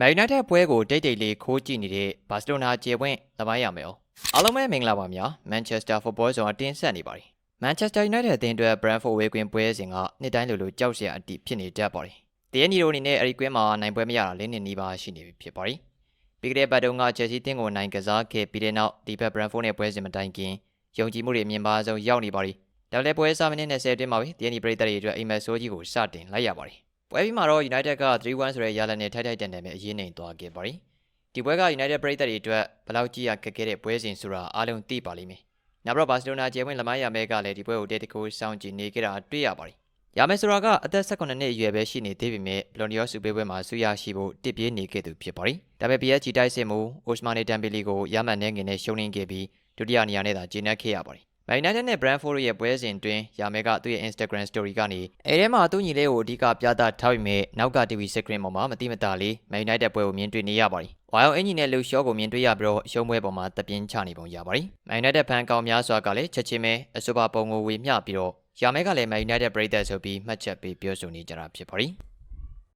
မန်ယူနိုက်တက်ပွဲကိုတိတ်တိတ်လေးခိုးကြည့်နေတဲ့ဘာစီလိုနာကျေပွင့်သမိုင်းရမယ်။အားလုံးပဲမင်္ဂလာပါများ။မန်ချက်စတာဖုတ်ဘောဆောင်အတင်းဆက်နေပါတယ်။မန်ချက်စတာယူနိုက်တက်အသင်းအတွက်ဘရန်ဖို့ဝေးကွင်းပွဲစဉ်ကနှစ်တိုင်းလိုလိုကြောက်စရာအတိဖြစ်နေတတ်ပါတယ်။တရနီတို့အနေနဲ့အဲဒီကွင်းမှာနိုင်ပွဲမရတာလင်းနေနီးပါရှိနေပြီဖြစ်ပါတယ်။ပြီးကြတဲ့ဘတ်တုံကချက်စီတင်းကိုနိုင်ကစားခဲ့ပြီးတဲ့နောက်ဒီဘက်ဘရန်ဖို့နဲ့ပွဲစဉ်မတိုင်ခင်ယုံကြည်မှုတွေအမြင့်ပါဆုံးရောက်နေပါတယ်။ဒါလည်းပွဲစားမိနစ်20အတွင်းမှာပဲတရနီပရိသတ်တွေအတွက်အိမ်မက်ဆိုးကြီးကိုစတင်လိုက်ရပါတယ်။ ပွဲပြီးမှာတော့ United က3-1ဆိုတဲ့ရလဒ်နဲ့ထိုက်ထိုက်တန်တန်ပဲအရေးနိုင်သွားခဲ့ပါတယ်။ဒီပွဲက United ပရိသတ်တွေအတွက်ဘယ်လောက်ကြီးရခက်ခဲတဲ့ပွဲစဉ်ဆိုတာအားလုံးသိပါလိမ့်မယ်။နောက်တော့ဘာစီလိုနာကျေဝင်လမိုင်းရမဲကလည်းဒီပွဲကိုတဲတကူစောင့်ကြည့်နေကြတာတွေ့ရပါတယ်။ရမဲဆိုတာကအသက်18နှစ်အရွယ်ပဲရှိနေသေးပေမဲ့ဘလွန်ဒီယောစုပေးပွဲမှာဆူရရှိဖို့တစ်ပြေးနေခဲ့သူဖြစ်ပါတယ်။ဒါပေမဲ့ PSG တိုက်စစ်မှုအိုစမာနီတမ်ဘီလီကိုရမှန်နေငင်နဲ့ရှုံးနေခဲ့ပြီးဒုတိယနေရာနဲ့သာကျင်းနေခဲ့ရပါတယ်။ Man United နဲ့ Brentford ရဲ့ပွဲစဉ်တွင်ယာမဲကသူ့ရဲ့ Instagram story ကနေအဲထဲမှာသူ့ညီလေးကိုအဓိကပြသထားပေမဲ့နောက်က TV screen ပေါ်မှာမတိမတာလေး Man United ပွဲကိုမြင်တွေ့နေရပါတယ်။ဝိုင်အောင်အင်ဂျီနဲ့လူရှော့ကိုမြင်တွေ့ရပြီးတော့အရှုံးပွဲပေါ်မှာတပြင်းချနေပုံရပါတယ်။ Man United ဖန်ကောင်များစွာကလည်းချက်ချင်းပဲအဆိုပါပုံကိုဝေမျှပြီးတော့ယာမဲကလည်း Man United ပရိသတ်ဆိုပြီးမှတ်ချက်ပေးပြောဆိုနေကြတာဖြစ်ပါတယ်။